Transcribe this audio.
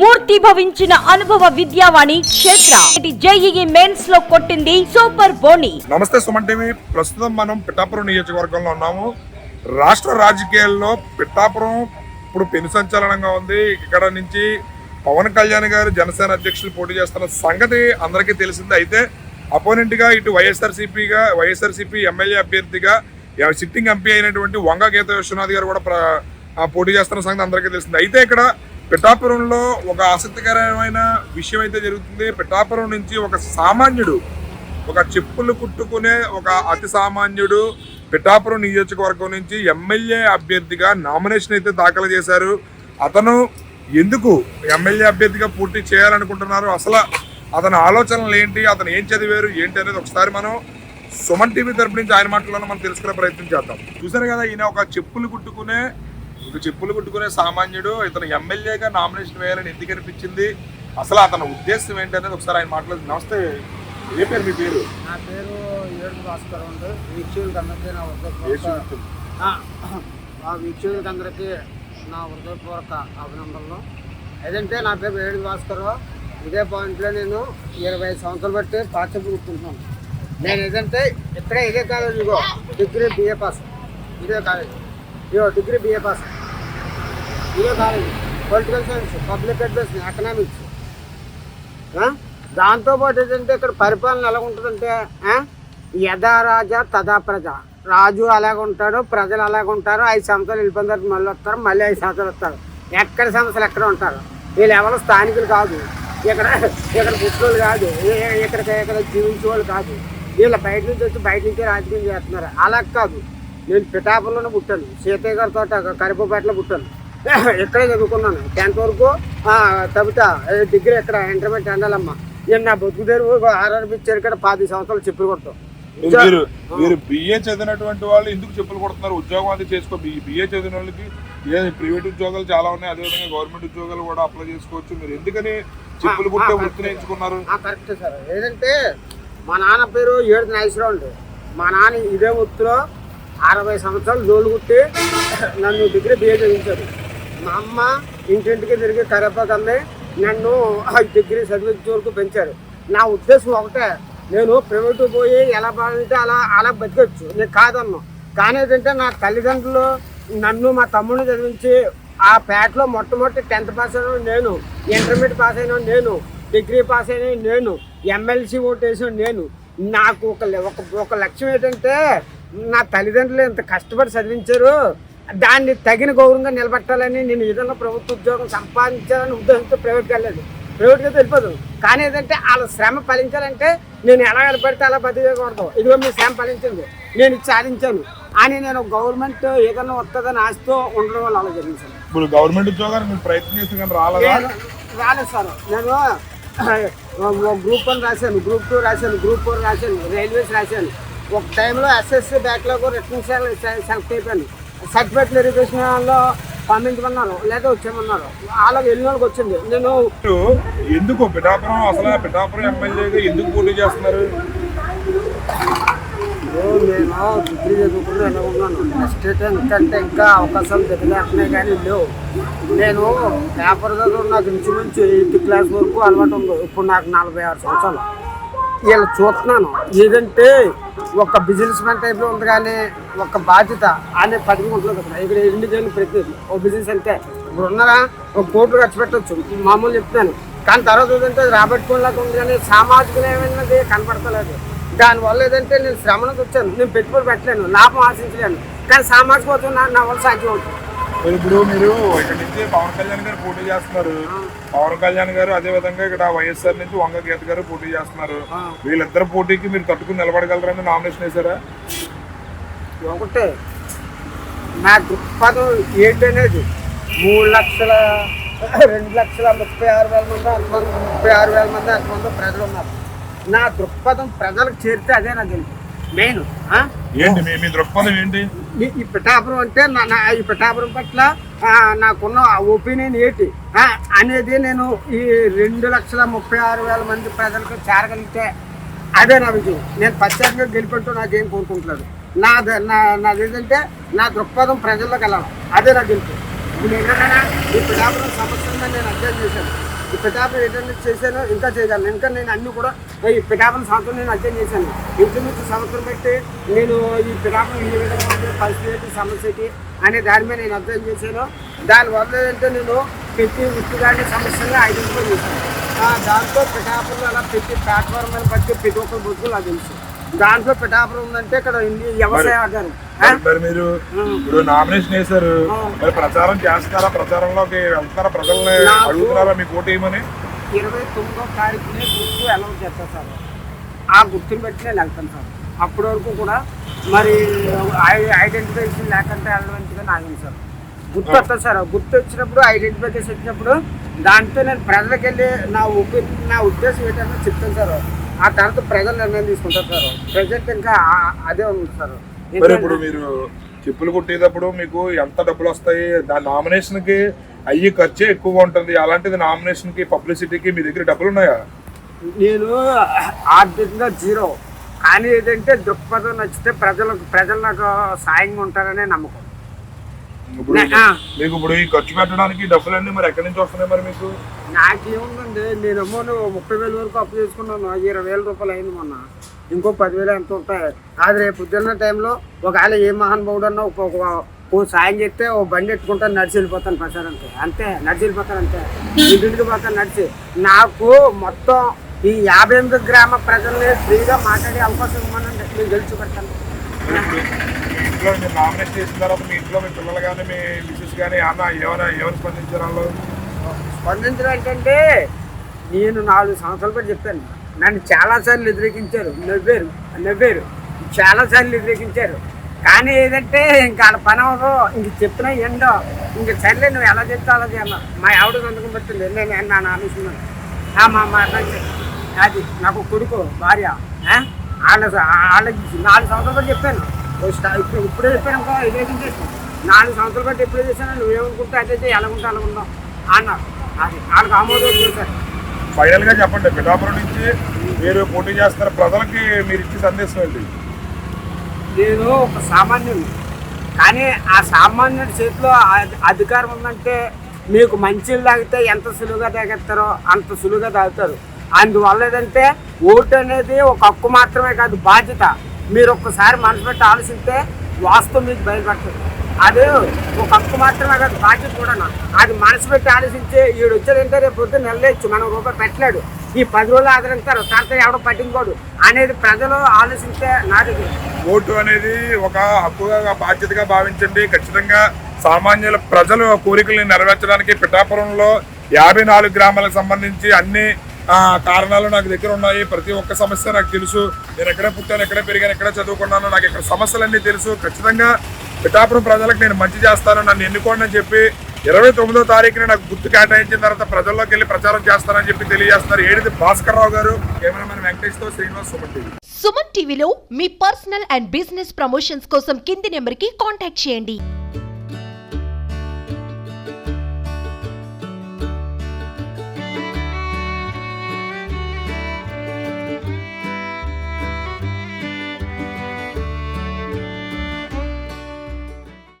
మూర్తి భవించిన అనుభవ విద్యావాణి క్షేత్ర. జేఈఈ మెయిన్స్లో కొట్టింది సూపర్ బోని. నమస్తే సుమన్ టీవీ. ప్రస్తుతం మనం పిఠాపురం నియోజకవర్గంలో ఉన్నాము. రాష్ట్ర రాజకీయాల్లో పిఠాపురం ఇప్పుడు పెను సంచలనంగా ఉంది. ఇక్కడ నుంచి పవన్ కళ్యాణ్ గారు జనసేన అధ్యక్షులు పోటీ చేస్తున్న సంగతి అందరికీ తెలిసిందే. అయితే అపోనెంట్గా ఇటు వైఎస్ఆర్సీపీగా వైఎస్ఆర్సీపీ ఎమ్మెల్యే అభ్యర్థిగా సిట్టింగ్ ఎంపీ అయినటువంటి వంగ గీత విశ్వనాథ్ గారు కూడా పోటీ చేస్తున్న సంగతి అందరికీ తెలిసింది. అయితే ఇక్కడ పిఠాపురంలో ఒక ఆసక్తికరమైన విషయం అయితే జరుగుతుంది. పిఠాపురం నుంచి ఒక సామాన్యుడు ఒక చెప్పులు కుట్టుకునే ఒక అతి సామాన్యుడు పిఠాపురం నియోజకవర్గం నుంచి ఎమ్మెల్యే అభ్యర్థిగా నామినేషన్ అయితే దాఖలు చేశారు. అతను ఎందుకు ఎమ్మెల్యే అభ్యర్థిగా పూర్తి చేయాలనుకుంటున్నారు? అసలు అతని ఆలోచనలు ఏంటి? అతను ఏం చదివారు? ఏంటి అనేది ఒకసారి మనం సుమన్ టీవీ తరపు నుంచి ఆయన మాటలను మనం తెలుసుకునే ప్రయత్నం చేద్దాం. చూసారు కదా ఈయన ఒక చెప్పులు కుట్టుకునే ఒక చెప్పులు కుట్టుకునే సామాన్యుడు ఇతను ఎమ్మెల్యేగా నామినేషన్ వేయాలని ఎందుకు అనిపించింది? అసలు అతని ఉద్దేశం ఏంటి అనేది ఒకసారి ఆయన మాట్లాడుతుంది. నమస్తే ఏ పేరు మీ పేరు? నా పేరు ఏడు భాస్కర్ ఉంది వీక్షకులకి అందరికీ నా హృదయపూర్వక. ఆ, వీక్షకులకి అందరికీ నా హృదయపూర్వక అభినందనలు. ఏదంటే నా పేరు ఏడు భాస్కర్. ఇదే పాయింట్లో నేను ఇరవై సంవత్సరాలు బట్టి పాఠ్య కూర్చుంటున్నాను నేను ఏదంటే ఇక్కడే ఇదే కాలేజ్ ఇగో డిగ్రీ బిఏ పాస్ ఇదే కాలేజ్ ఇగో డిగ్రీ బిఏ పాస్ ఇదే college political science public administration economics దాంతోపాటు ఏంటంటే ఇక్కడ పరిపాలన ఎలా ఉంటుందంటే ఆ? యథా రాజా తదా ప్రజ. రాజు అలాగ ఉంటాడు ప్రజలు అలాగ ఉంటారు ఐదు సంవత్సరాలు వెళ్ళిపోయిన తర్వాత మళ్ళీ వస్తారు మళ్ళీ ఐదు సంవత్సరాలు వస్తారు. ఎక్కడ సమస్యలు ఎక్కడ ఉంటారు? వీళ్ళు ఎవరు స్థానికులు కాదు. ఇక్కడ ఇక్కడ పుట్టుకోలు కాదు. ఇక్కడ ఇక్కడ జీవించే వాళ్ళు కాదు. వీళ్ళ బయట నుంచి వచ్చి బయట నుంచి రాజకీయం చేస్తున్నారు. అలా కాదు. నేను పిఠాపురంలోనే పుట్టాను. సీతయ్య గారి తోట కరిపపేటలో పుట్టాను. ఇక్కడే చదువుకున్నాను. టెన్త్ వరకు తబిత డిగ్రీ ఇక్కడ ఇంటర్మీడియట్ ఎండాలమ్మ నేను నా బతుకు తెరువు ఆర్ఆర్బి ఇచ్చారు ఇక్కడ పది సంవత్సరాలు చెప్పులు కొడతాం. మీరు మీరు మీరు బిఏ చదివినటువంటి వాళ్ళు ఎందుకు చెప్పులు కొడుతున్నారు? ఉద్యోగం అది చేసుకో. బిఏ చదివిన వాళ్ళకి ఏ ప్రైవేట్ ఉద్యోగాలు చాలా ఉన్నాయి. అదేవిధంగా గవర్నమెంట్ ఉద్యోగాలు కూడా అప్లై చేసుకోవచ్చు. మీరు ఎందుకని చెప్పులు కుట్టే వృత్తిని ఎంచుకున్నారు? Correct sir. ఏదంటే మా నాన్న పేరు ఏడు నాగేశ్వరరావు అండి. మా నాన్న ఇదే వృత్తిలో అరవై సంవత్సరాలు జోలు కుట్టి నన్ను డిగ్రీ బిఏ చదివించారు మా అమ్మ ఇంటింటికి తిరిగి కరేపాకు నన్ను డిగ్రీ చదివించే వరకు పెంచారు. నా ఉద్దేశం ఒకటే నేను ప్రైవేట్ పోయి ఎలా బాగుంటే అలా అలా బతికొచ్చు. నేను కాదన్నా. కానీ ఏంటంటే నా తల్లిదండ్రులు నన్ను మా తమ్ముడిని చదివించి ఆ పేటలో మొట్టమొదటి టెన్త్ పాస్ అయిన నేను ఇంటర్మీడియట్ పాస్ అయిన నేను డిగ్రీ పాస్ అయిన నేను ఎమ్మెల్సీ ఓటు వేసిన నేను. నాకు ఒక లె- ఒక ఒక లక్ష్యం ఏంటంటే నా తల్లిదండ్రులు ఇంత కష్టపడి చదివించారు దాన్ని తగిన గౌరవంగా నిలబెట్టాలని నేను ఏదైనా ప్రభుత్వ ఉద్యోగం సంపాదించాలని ఉద్దేశంతో ప్రైవేట్కి వెళ్ళలేదు. ప్రైవేట్కి అయితే వెళ్ళిపోదు. కానీ ఏంటంటే వాళ్ళ శ్రమ ఫలించాలంటే నేను ఎలా నిలబడితే అలా బతికూడదు ఇదిగో మీ శ్రమ ఫలించింది. నేను సాధించాను. అని నేను గవర్నమెంట్ ఏదైనా వస్తుందని ఆశతో ఉండడం వల్ల అలా జరిగింది ఇప్పుడు గవర్నమెంట్ ప్రయత్నం చేసి కానీ రాలేదా? సార్. నేను గ్రూప్ వన్ రాశాను. గ్రూప్ టూ రాశాను. గ్రూప్ ఫోర్ రాశాను. రైల్వేస్ రాశాను. ఒక టైంలో ఎస్ఎస్సి బ్యాక్లాగ్ రిటర్న్ సెలెక్ట్ అయిపోయాను. సర్టిఫికేట్ వెరిఫికేషన్లో పంపించమన్నారు లేదా వచ్చేయమన్నారు వాళ్ళకి వెళ్ళిన వాళ్ళకి వచ్చింది. నేను ఎందుకు పిఠాపురం అసలు పిఠాపురం ఎమ్మెల్యేగా ఎందుకు పోటీ చేస్తున్నారు? నేను డిగ్రీ చదువుకుని ఉన్నాను. నెక్స్ట్ ఎందుకంటే ఇంకా అవకాశాలు దగ్గరేస్తున్నాయి కానీ లేవు. నేను పేపర్ చదువు నాకు ఇంచుమించు ఎయిత్ క్లాస్ వరకు అలవాటు ఉంది. ఇప్పుడు నాకు నలభై ఆరు సంవత్సరాలు. వీళ్ళు చూస్తున్నాను. ఏదంటే ఒక బిజినెస్ మ్యాన్ టైప్లో ఉంది కానీ ఒక బాధ్యత అనే పది ఉంటుంది కదా ఇక్కడ ఎన్ని చేయాలి ప్రతి ఒక బిజినెస్ అంటే ఇప్పుడు ఉన్నారా ఒక కోట్లు ఖర్చు పెట్టవచ్చు మామూలు చెప్తున్నాను. కానీ తర్వాత ఏంటంటే రాబట్టుకోలేక ఉంది కానీ సామాజిక ఏమైనది కనపడతలేదు. దానివల్ల ఏదంటే నేను శ్రమను వచ్చాను. నేను పెట్టుబడి పెట్టలేను. లాభం ఆశించలేను. కానీ సామాజిక నా వల్ల సాధ్యం అవుతుంది. ఇప్పుడు మీరు ఇక్కడ నుంచి పవన్ కళ్యాణ్ గారు పోటీ చేస్తున్నారు. పవన్ కళ్యాణ్ గారు అదే విధంగా ఇక్కడ వైఎస్ఆర్ నుంచి వంగ గీత గారు పోటీ చేస్తున్నారు. వీళ్ళిద్దరు పోటీకి మీరు తట్టుకుని నిలబడగలరని నామినేషన్ వేశారా? ఒకటే నా దృక్పథం ఏంటనేది మూడు లక్షల రెండు లక్షల ముప్పై ఆరు వేల మంది అంతమంది ముప్పై ఆరు వేల మంది అంతమంది ప్రజలు ఉన్నారు. నా దృక్పథం ప్రజలకు చేరితే అదే నా గెలుపు మెయిన్ ఏంటి? మీ మీ దృక్పథం ఏంటి? ఈ- పిఠాపురం అంటే నా నా ఈ పిఠాపురం పట్ల నాకున్న ఒపీనియన్ ఏంటి? అనేది నేను ఈ రెండు లక్షల ముప్పై ఆరు వేల మంది ప్రజలకు చేరగలిగితే అదే నా విజయం. నేను ప్రత్యేకంగా గెలుపుంటూ నాకేం కోరుకుంటున్నాను నా ద- నా నాది ఏంటంటే నా దృక్పథం ప్రజల్లోకి వెళ్ళాలి. అదే నా గెలుపు. ఇప్పుడు ఏంటంటే ఈ పిఠాపురం సమస్య నేను అధ్యయనం చేశాను. ఈ పిఠాపురం ఏంటంటే చేశాను ఇంకా చేయగలను ఇంకా నేను అన్ని కూడా ఈ పిఠాపురం సంవత్సరం నేను అధ్యయనం చేశాను. ఇంచుమించు సంవత్సరం బట్టి నేను ఈ పిఠాపురం ఏ విధంగా పరిస్థితి ఏంటి, సమస్య ఏంటి అనే దాని మీద నేను అధ్యయనం చేశాను. దానివల్ల ఏంటంటే నేను ప్రతి వృత్తిగాని సమస్యని ఐడెంటిఫై చేశాను. దాంతో పిఠాపురం అలా ప్రతి ప్లాట్ఫామ్ మీద బట్టి ప్రతి ఒక్కరు బతుకులు నాకు తెలుసు. దాంట్లో పిఠాపురం ఉందంటే ఇక్కడ వ్యవసాయ ఆధారం? మరి- మరి ఇప్పుడు నామినేషన్ వేశారు. మరి ప్రచారం చేస్తారా? ప్రచారంలోకి వెళ్తారా? ప్రజల్ని అడుగుతున్నారా? మీకు ఓటు వేయమని ఇరవై తొమ్మిదో తారీఖునే గుర్తు అలౌట్ చేస్తారు సార్. ఆ గుర్తుని బట్టి నేను వెళ్తాను సార్. అప్పటి వరకు కూడా మరి ఐడెంటిఫికేషన్ లేకుంటే వెళ్ళడానికి ఆగింది సార్. గుర్తు వస్తుంది సార్. గుర్తు వచ్చినప్పుడు ఐడెంటిఫికేషన్ వచ్చినప్పుడు దాంతో నేను ప్రజలకు వెళ్ళి నా ఒపీ నా ఉద్దేశం ఏంటంటే చెప్తాను సార్. ఆ తర్వాత ప్రజలు నిర్ణయం తీసుకుంటారు సార్. ప్రజెంట్ ఇంకా అదే ఉంది సార్. మరి ఇప్పుడు మీరు చెప్పులు కుట్టేటప్పుడు మీకు ఎంత డబ్బులు వస్తాయి? దాని నామినేషన్కి అయ్యి ఖర్చే ఎక్కువగా ఉంటుంది. అలాంటిది నామినేషన్కి పబ్లిసిటీకి మీ దగ్గర డబ్బులు ఉన్నాయా? నేను ఆర్థికంగా జీరో. కానీ ఏంటంటే దృక్పథం నచ్చితే ప్రజలకు ప్రజలు నాకు సాయంగా ఉంటారనే నమ్మకం. ఇప్పుడు. మీకు ఇప్పుడు ఈ ఖర్చు పెట్టడానికి డబ్బులన్నీ మరి ఎక్కడి నుంచి వస్తున్నాయి మరి మీకు? నాకేముందండి? నేనేమో ముప్పై వేల వరకు అప్పు చేసుకున్నాను. ఇరవై వేల రూపాయలు అయింది మొన్న. ఇంకో పదివేలు ఎంత ఉంటాయి? అది రేపు పొద్దున్న టైంలో ఒకవేళ ఏ మహానుభావుడు అన్నా ఒక ఓ సాయం చేస్తే ఓ బండి ఎట్టుకుంటాను నడిచి వెళ్ళిపోతాను ప్రచారంకి అంతే. నడిచి వెళ్ళిపోతాను అంతే. ఇంటింటికి పోతాను నడిచి. నాకు మొత్తం ఈ యాభై ఎనిమిది గ్రామ ప్రజల్ని ఫ్రీగా మాట్లాడే అవకాశం ఇవ్వమనండి నేను గెలిచి పెడతాను. మీ ఇంట్లో చేసిన తర్వాత మీ ఇంట్లో మీ పిల్లలు కానీ మీ మిసెస్ కానీ అన్న ఏమైనా ఏమైనా స్పందించారు వాళ్ళు స్పందించడం ఏంటంటే నేను నాలుగు సంవత్సరాలు కూడా చెప్పాను. నన్ను చాలాసార్లు వ్యతిరేకించారు. నవ్వారు నవ్వారు. చాలాసార్లు వ్యతిరేకించారు. కానీ ఏదంటే ఇంకా ఆడ పని అవ్వదు. ఇంక చెప్పినా ఏందో. ఇంక సర్లే నువ్వు ఎలా చెప్తావు అలా చేయను. మా ఆవిడ సంతకం పెట్టింది. నేను నా ఆలోచన మా మా అది నాకు కొడుకు భార్య వాళ్ళ వాళ్ళకి నాలుగు సంవత్సరాలు కూడా చెప్పాను. ఇప్పుడు ఇప్పుడే చెప్పాను అనుకో వ్యతిరేకించేసి నాలుగు సంవత్సరాలు బట్టి ఎప్పుడే చేశాను. నువ్వేమనుకుంటే అదైతే ఎలా ఉంటే అలా ఉందాం అన్నారు. అది వాళ్ళకి ఆమోదం చేశారు ఫైనల్గా చెప్పండి పిఠాపురం నుంచి మీరు పోటీ చేస్తున్న ప్రజలకి మీరు ఇచ్చే సందేశం ఏంటి? నేను ఒక సామాన్యుడు కానీ ఆ సామాన్యుడి చేతిలో అధికారం ఉందంటే మీకు మంచిలు తాగితే ఎంత సులువుగా తాగేస్తారో అంత సులువుగా తాగుతారు. అందువల్ల ఏంటంటే ఓటు అనేది ఒక హక్కు మాత్రమే కాదు బాధ్యత. మీరు ఒక్కసారి మనసు పెట్టి ఆలోచిస్తే వాస్తవం మీకు బయలుపడుతుంది. అది ఒక హక్కు మాత్రమే కాదు బాధ్యత కూడా అది మనసు పెట్టి ఆలోచించి ఈడు వచ్చాడంటే రేపు పొద్దున్న నెలలేచ్చు మనం రూపాయి పెట్టలేడు. ఈ పది రోజులు ఆదరిస్తారు తర్వాత ఎవడో పట్టించుకోడు అనేది ప్రజలు ఆలోచిస్తే నాది. ఓటు అనేది ఒక హక్కుగా బాధ్యతగా భావించండి. ఖచ్చితంగా సామాన్యుల ప్రజలు కోరికల్ని నెరవేర్చడానికి పిఠాపురంలో యాభై నాలుగు గ్రామాలకు సంబంధించి అన్ని కారణాలు నాకు దగ్గర ఉన్నాయి. ప్రతి ఒక్క సమస్య నాకు తెలుసు. నేను ఎక్కడ పుట్టాను ఎక్కడ పెరిగాను ఎక్కడ చదువుకున్నాను నాకు ఇక్కడ సమస్యలన్నీ తెలుసు. ఖచ్చితంగా పిఠాపురం ప్రజలకు నేను మంచి చేస్తాను నన్ను ఎన్నుకోండి అని చెప్పి ఇరవై తొమ్మిదో తారీఖున నాకు గుర్తు కేటాయించిన తర్వాత ప్రజల్లోకి వెళ్ళి ప్రచారం చేస్తానని చెప్పి తెలియజేస్తున్నారు. ఏడిది భాస్కర్ రావు గారు కెమెరామెన్ వెంకటేష్తో శ్రీనివాస్ సుమన్ టీవీ. సుమన్ టీవీలో మీ పర్సనల్ అండ్ బిజినెస్ ప్రమోషన్స్ కోసం కింది నెంబర్కి కాంటాక్ట్ చేయండి.